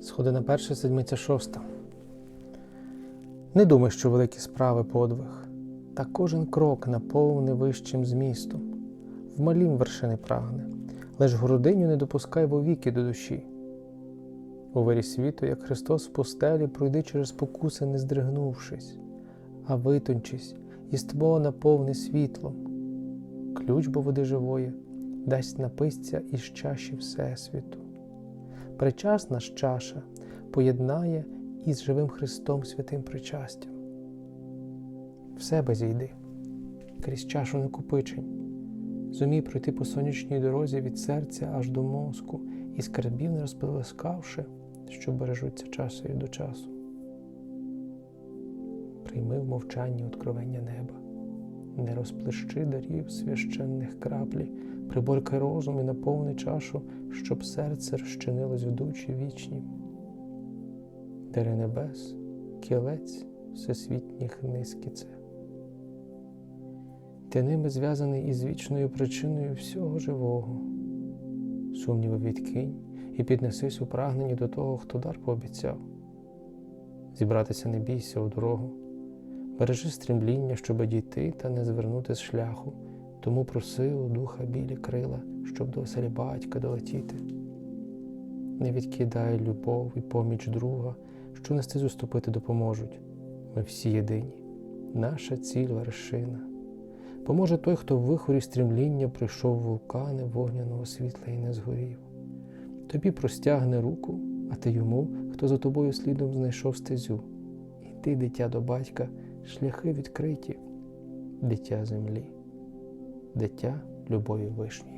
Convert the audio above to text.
Сходина перша, седмиця шоста. Не думай, що великі справи подвиг, та кожен крок наповни вищим змістом. В малім вершини прагне, лиш городиню не допускай вовіки до душі. У вирі світу, як Христос в постелі, пройди через покуси, не здригнувшись, а витончись, єство наповни світлом. Ключ бо води живої дасть написця із чаші Всесвіту. Причасна ж чаша поєднає із живим Христом святим причастям. В себе зійди, крізь чашу накопичень, зумій пройти по сонячній дорозі від серця аж до мозку, і скарбів не розплескавши, що бережуться часою до часу. Прийми в мовчанні откровення неба, не розплещи дарів священних краплі, приборкай розум і наповни чашу, щоб серце розчинилось в дучі вічні. Дари небес, кілець всесвітніх низки це. Ти ними зв'язаний із вічною причиною всього живого. Сумніви відкинь і піднесись у прагненні до того, хто дар пообіцяв. Зібратися не бійся у дорогу, бережи стрімління, щоби дійти та не звернути з шляху, тому проси у духа білі крила, щоб до оселі батька долетіти. Не відкидай любов і поміч друга, що на стезю ступити допоможуть. Ми всі єдині, наша ціль вершина. Поможе той, хто в вихорі стрімління прийшов вулкани вогняного світла і не згорів. Тобі простягне руку, а ти йому, хто за тобою слідом знайшов стезю. Іди, дитя до батька, шляхи відкриті, дитя землі, дитя любові вишньої.